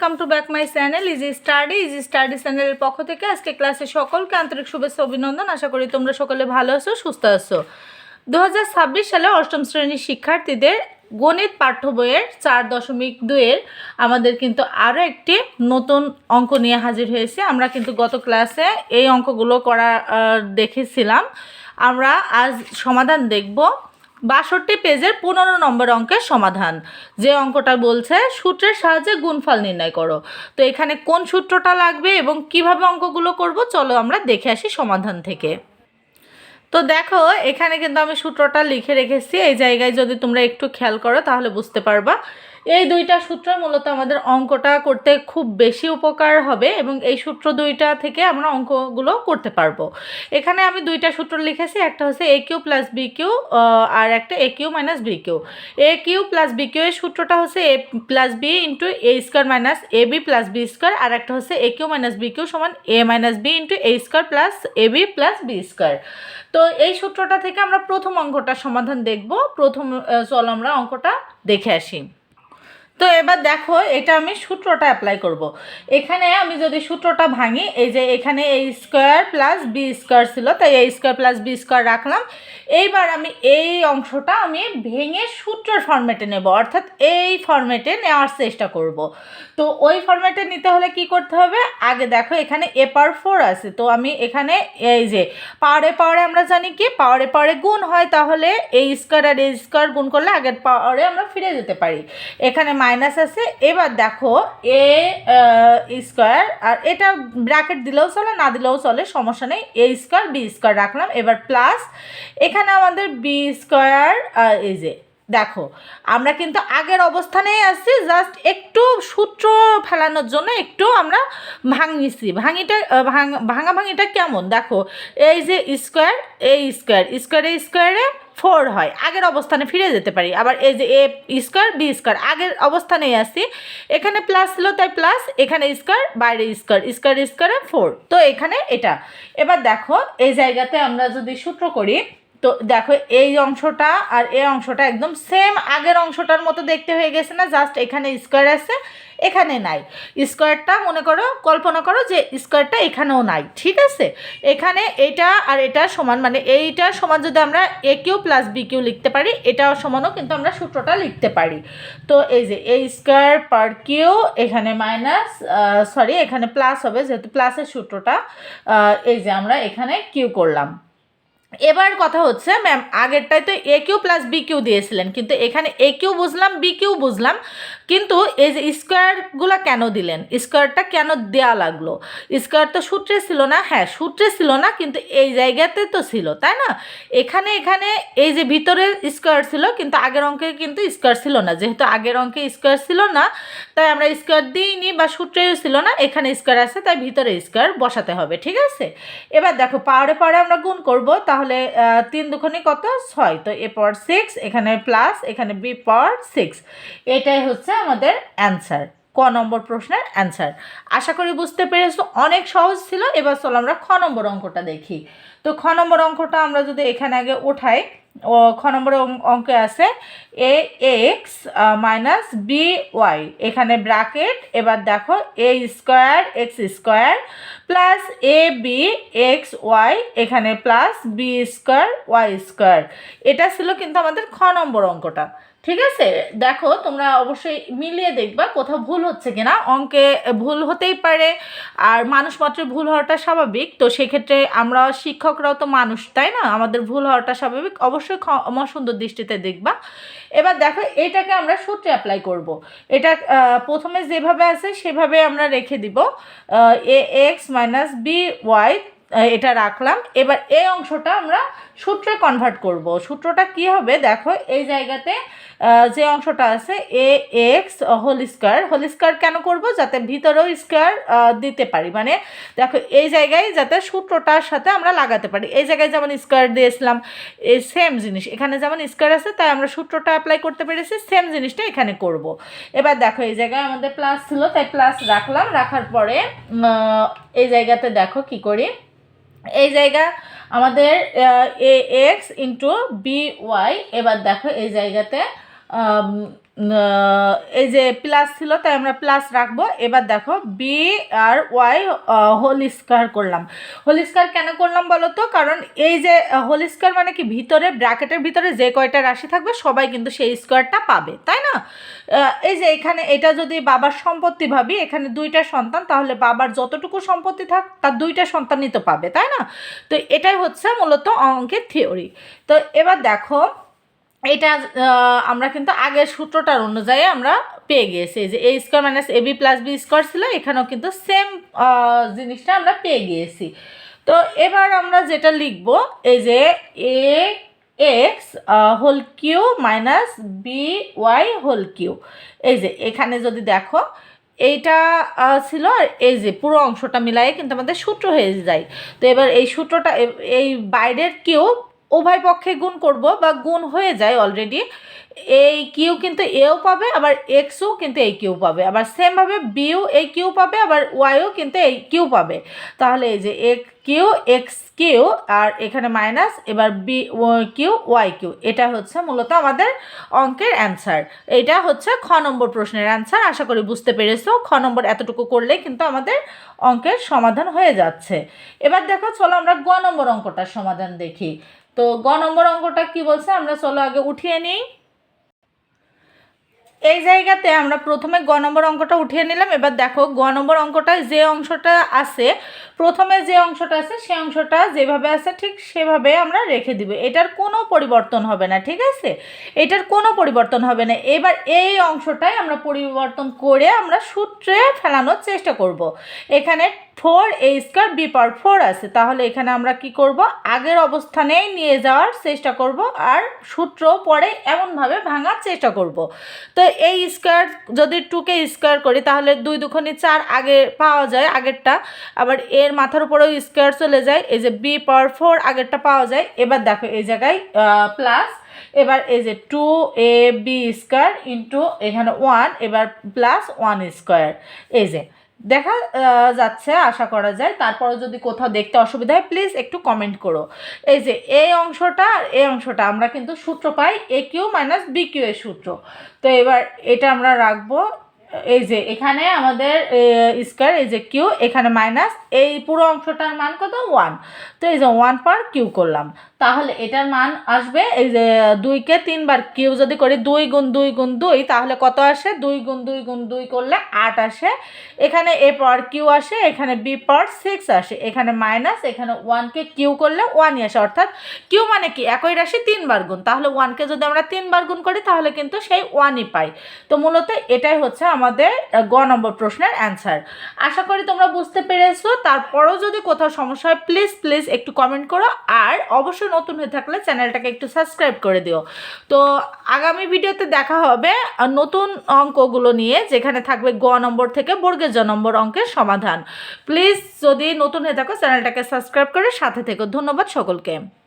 Welcome to back my channel easy study easy study চ্যানেলের পক্ষ থেকে আজকে ক্লাসে সকলকে আন্তরিক শুভেচ্ছা অভিনন্দন। আশা করি তোমরা সকলে ভালো আছো, সুস্থ আছো। দু হাজার ছাব্বিশ সালে অষ্টম শ্রেণির শিক্ষার্থীদের গণিত পাঠ্য বইয়ের চার দশমিক দুইয়ের আমাদের কিন্তু আরও একটি নতুন অঙ্ক নিয়ে হাজির হয়েছে। আমরা কিন্তু গত ক্লাসে এই অঙ্কগুলো করা দেখেছিলাম। আমরা আজ সমাধান দেখব বাষট্টি পেজের পনেরো নম্বর অঙ্কের সমাধান। যে অঙ্কটা বলছে, সূত্রের সাহায্যে গুণফল নির্ণয় করো। তো এখানে কোন সূত্রটা লাগবে এবং কীভাবে অঙ্কগুলো করব, চলো আমরা দেখে আসি সমাধান থেকে। তো দেখো, এখানে কিন্তু আমি সূত্রটা লিখে রেখেছি। এই জায়গায় যদি তোমরা একটু খেয়াল করো, তাহলে বুঝতে পারবা। এই দুইটা সূত্র মূলত আমাদের অঙ্কটা করতে খুব বেশি উপকার হবে এবং এই সূত্র দুইটা থেকে আমরা অঙ্কগুলো করতে পারব। এখানে আমি দুইটা সূত্র লিখেছি, একটা হচ্ছে A cube plus B cube আর একটা A cube minus B cube A cube plus B cube এর সূত্রটা হচ্ছে A plus B into A square minus A B plus B square আর একটা হচ্ছে A cube minus B cube সমান A minus B into A square plus A B plus B square তো এই সূত্রটা থেকে আমরা প্রথম অঙ্কটার সমাধান দেখব। প্রথম চলো আমরা অঙ্কটা দেখে আসি। তো এবার দেখো, এটা আমি সূত্রটা অ্যাপ্লাই করব। এখানে আমি যদি সূত্রটা ভাঙি, এই যে এখানে এই স্কোয়ার প্লাস বি স্কোয়ার ছিল, তাই এই স্কোয়ার প্লাস বি স্কোয়ার রাখলাম এইবার আমি এই অংশটা আমি ভেঙে সূত্রের ফর্মেটে নেব, অর্থাৎ এই ফর্মেটে নেওয়ার চেষ্টা করব। তো ওই ফর্মেটে নিতে হলে কি করতে হবে আগে দেখো, এখানে এ পাওয়ার ফোর আছে, তো আমি এখানে এই যে পাওয়ারে পাওয়ারে আমরা জানি কি পাওয়ারে পাওয়ারে গুণ হয়, তাহলে এই স্কোয়ার আর এই স্কোয়ার গুণ করলে আগের পাওয়ারে আমরা ফিরে যেতে পারি এখানে মাইনাস আছে, এবার দেখো এ স্কোয়ার আর এটা ব্র্যাকেট দিলেও চলে, না দিলেও চলে, সমস্যা নেই। এ স্কোয়ার বি স্কোয়ার রাখলাম। এবার প্লাস এখানে আমাদের বি স্কোয়ার এই যে দেখো, আমরা কিন্তু আগের অবস্থানেই আছি জাস্ট একটু সূত্র ফেলানোর জন্য একটু আমরা ভাঙিছি। ভাঙিটা ভাঙ- ভাঙা ভাঙিটা কেমন? দেখো, এই যে স্কোয়ার এই স্কোয়ার স্কোয়ারে স্কোয়ারে ফোর হয়। আগের অবস্থানে ফিরে যেতে পারি। আবার এই যে এ স্কোয়ার বি স্কোয়ার আগের অবস্থানেই আছি। এখানে প্লাস ছিল, তাই প্লাস এখানে স্কোয়ার বাইরে স্কোয়ার স্কোয়ার স্কোয়ারে ফোর তো এখানে এটা। এবার দেখো, এই জায়গাতে আমরা যদি সূত্র করি তো দেখো, এই অংশটা আর এই অংশটা একদম সেম আগের অংশটার মতো দেখতে হয়ে গেছে না জাস্ট এখানে স্কোয়ার আছে, এখানে নাই। স্কোয়ারটা মনে করো, কল্পনা করো যে স্কোয়ারটা এখানেও নাই, ঠিক আছে? এখানে এটা আর এটা সমান মানে এইটা সমান যদি আমরা A cube plus B cube লিখতে পারি, এটাও সমানও কিন্তু আমরা সূত্রটা লিখতে পারি। তো এই যে এই স্কোয়ার পার কিউ, এখানে মাইনাস সরি এখানে প্লাস হবে, যেহেতু প্লাসের সূত্রটা এই যে আমরা এখানে কিউ করলাম। এবার কথা হচ্ছে ম্যাম আগেরটায় তো A cube plus B cube দিয়েছিলেন, কিন্তু এখানে এ কিউ বুঝলাম বি কিউ বুঝলাম, কিন্তু এই যে স্কোয়ারগুলো কেন দিলেন? স্কোয়ারটা কেন দেয়া লাগল? স্কোয়ার তো সূত্রে ছিল না হ্যাঁ সূত্রে ছিল না, কিন্তু এই জায়গাতে তো ছিল, তাই না? এখানে এখানে এই যে ভিতরে স্কোয়ার ছিল, কিন্তু আগের অঙ্কে কিন্তু স্কোয়ার ছিল না, যেহেতু আগের অঙ্কে স্কোয়ার ছিল না, তাই আমরা স্কোয়ার দিইনি বা সূত্রেও ছিল না, এখানে স্কোয়ার আছে, তাই ভিতরে স্কোয়ার বসাতে হবে, ঠিক আছে? এবার দেখো পাওয়ারে পাওয়ারে আমরা গুণ করব, তাহলে আহ, তিন দুখনি কত? ছয়। তো এ পর সিক্স এখানে প্লাস এখানে বি পর সিক্স এটাই হচ্ছে আমাদের অ্যান্সার ক নম্বর প্রশ্নের অ্যান্সার আশা করি বুঝতে পেরেছ অনেক সহজ ছিল। এবার চলো আমরা খ নম্বর অঙ্কটা দেখি। তো খ নম্বর অঙ্কটা আমরা যদি এখানে আগে উঠাই ও খ নম্বর অঙ্কে আছে A X minus B Y এখানে ব্র্যাকেট এবার দেখো A square X square plus A B X Y এখানে plus B square Y square এটা ছিল কিন্তু আমাদের খ নম্বর অঙ্কটা। ঠিক আছে? দেখো, তোমরা অবশ্যই মিলিয়ে দেখবা কোথাও ভুল হচ্ছে কিনা। অঙ্কে ভুল হতেই পারে আর মানুষ মাত্র ভুল হওয়াটা স্বাভাবিক। তো সেক্ষেত্রে আমরা শিক্ষকরাও তো মানুষ, তাই না? আমাদের ভুল হওয়াটা স্বাভাবিক। অবশ্যই ক্ষমা সুন্দর দৃষ্টিতে দেখবা। এবার দেখো, এটাকে আমরা সূত্রে অ্যাপ্লাই করব। এটা প্রথমে যেভাবে আছে সেভাবে আমরা রেখে দিব। A, X minus B, Y এটা রাখলাম। এবার এই অংশটা আমরা সূত্রে কনভার্ট করব। সূত্রটা কি হবে? দেখো, এই জায়গাতে যে অংশটা আছে A X whole square whole square কেন করব? যাতে ভিতরেও স্কোয়ার দিতে পারি। মানে দেখো, এই জায়গায় যাতে সূত্রটার সাথে আমরা লাগাতে পারি। এই জায়গায় যেমন স্কোয়ার দিয়েছিলাম, এই সেম জিনিস। এখানে যেমন স্কোয়ার আছে, তাই আমরা সূত্রটা অ্যাপ্লাই করতে পেরেছি সেম জিনিসটা এখানে করব। এবার দেখো, এই জায়গায় আমাদের প্লাস ছিল, তাই প্লাস রাখলাম। রাখার পরে এই জায়গাতে দেখো কি করি? এই জায়গা আমাদের A X into B Y এবার দেখো এই জায়গাতে এই যে প্লাস ছিল, তাই আমরা প্লাস রাখব। এবার দেখো বি আর ওয়াই হোল স্কোয়ার করলাম। হোল স্কোয়ার কেন করলাম বলো তো? কারণ এই যে হোল স্কোয়ার মানে কি? ভিতরে ব্র্যাকেটের ভিতরে যে কয়টা রাশি থাকবে, সবাই কিন্তু সেই স্কোয়ারটা পাবে, তাই না? এই যে এখানে এটা যদি বাবার সম্পত্তি ভাবি, এখানে দুইটা সন্তান, তাহলে বাবার যতটুকু সম্পত্তি থাক, তার দুইটা সন্তানই তো পাবে, তাই না? তো এটাই হচ্ছে মূলত অঙ্কের থিওরি তো এবার দেখো এটা আমরা কিন্তু আগের সূত্রটার অনুযায়ী আমরা পেয়ে গিয়েছি। যে A square minus A B plus B square ছিল, এখানেও কিন্তু সেম জিনিসটা আমরা পেয়ে গিয়েছি। তো এবার আমরা যেটা লিখব, এই যে A X whole cube minus B Y whole cube এই যে এখানে যদি দেখো, এইটা ছিল আর এই যে পুরো অংশটা মিলাই কিন্তু আমাদের সূত্র হয়ে যায়। তো এবার এই সূত্রটা, এই বাইরের কিউ উভয় পক্ষে গুণ করব বা গুণ হয়ে যায় অলরেডি এই কিউ কিন্তু এও পাবে, আবার এক্সও কিন্তু এই কিউ পাবে। আবার সেমভাবে বিও এই কিউ পাবে, আবার ওয়াইও কিন্তু এই কিউ পাবে। তাহলে এই যে এক কিউ এক্স কিউ আর এখানে মাইনাস এবার বি কিউ ওয়াই কিউ এটা হচ্ছে মূলত আমাদের অঙ্কের অ্যান্সার এটা হচ্ছে খ নম্বর প্রশ্নের অ্যান্সার আশা করি বুঝতে পেরেছ। খ নম্বর এতটুকু করলে কিন্তু আমাদের অঙ্কের সমাধান হয়ে যাচ্ছে। এবার দেখো, চলো আমরা গ নম্বর অঙ্কটার সমাধান দেখি। তো গ নম্বর অঙ্কটা কি বলছে? আমরা চলো আগে উঠিয়ে নিই। এই জায়গাতে আমরা প্রথমে গ নম্বর অঙ্কটা উঠিয়ে নিলাম। এবার দেখো, গ নম্বর অঙ্কটায় যে অংশটা আছে, প্রথমে যে অংশটা আছে সেই অংশটা যেভাবে আছে, ঠিক সেভাবে আমরা রেখে দিব। এটার কোনো পরিবর্তন হবে না, ঠিক আছে? এটার কোনো পরিবর্তন হবে না। এবার এই অংশটাই আমরা পরিবর্তন করে আমরা সূত্রে ফেলানোর চেষ্টা করব। এখানে four A square B power four আছে। তাহলে এখানে আমরা কি করব? আগের অবস্থানেই নিয়ে যাওয়ার চেষ্টা করব আর সূত্র পরে এমনভাবে ভাঙার চেষ্টা করব। তো এই স্কোয়ার যদি টুকে স্কোয়ার করি, তাহলে দুই দুখনি চার আগে পাওয়া যায় আগেরটা। আবার এর মাথার উপরেও স্কোয়ার চলে যায়। এই যে বি পাওয়ার ফোর আগেরটা পাওয়া যায়। এবার দেখো এই জায়গায় প্লাস এবার এই যে two A B square into এখানে ওয়ান এবার প্লাস ওয়ান স্কোয়ার এই যে দেখা যাচ্ছে, আশা করা যায়। তারপরে যদি কোথাও দেখতে অসুবিধা হয় প্লিজ একটু কমেন্ট করো। এই যে, এই অংশটা আর এই অংশটা, আমরা কিন্তু সূত্র পাই A cube minus B cube এর সূত্র। তো এবার এটা আমরা রাখব। এই যে এখানে আমাদের স্কোয়ার এই যে কিউ এখানে মাইনাস এই পুরো অংশটার মান কত? ওয়ান তো এই যে ওয়ান পার কিউ করলাম। তাহলে এটার মান আসবে, এই যে দুইকে তিনবার কিউ যদি করি, দুই গুণ দুই গুণ দুই, তাহলে কত আসে? দুই গুণ দুই গুণ দুই করলে আট আসে। এখানে এ পাওয়ার কিউ আসে, এখানে বি পাওয়ার সিক্স আসে। এখানে মাইনাস এখানে ওয়ানকে কিউ করলে ওয়ানই আসে। অর্থাৎ কিউ মানে কি? একই রাশি তিনবার গুণ। তাহলে ওয়ানকে যদি আমরা তিনবার গুণ করি, তাহলে কিন্তু সেই ওয়ানই পাই। তো মূলত এটাই হচ্ছে আমাদের গ নম্বর প্রশ্নের অ্যান্সার আশা করি তোমরা বুঝতে পেরেছ। তারপরেও যদি কোথাও সমস্যা হয় প্লিজ প্লিজ একটু কমেন্ট করো। আর অবশ্যই নতুন হয়ে থাকলে চ্যানেলটাকে একটু সাবস্ক্রাইব করে দিও। তো আগামী ভিডিওতে দেখা হবে নতুন অঙ্কগুলো নিয়ে, যেখানে থাকবে গ নম্বর থেকে বর্গের জ নম্বর অঙ্কের সমাধান। প্লিজ যদি নতুন হয়ে থাকো, চ্যানেলটাকে সাবস্ক্রাইব করে সাথে থেকো। ধন্যবাদ সকলকে।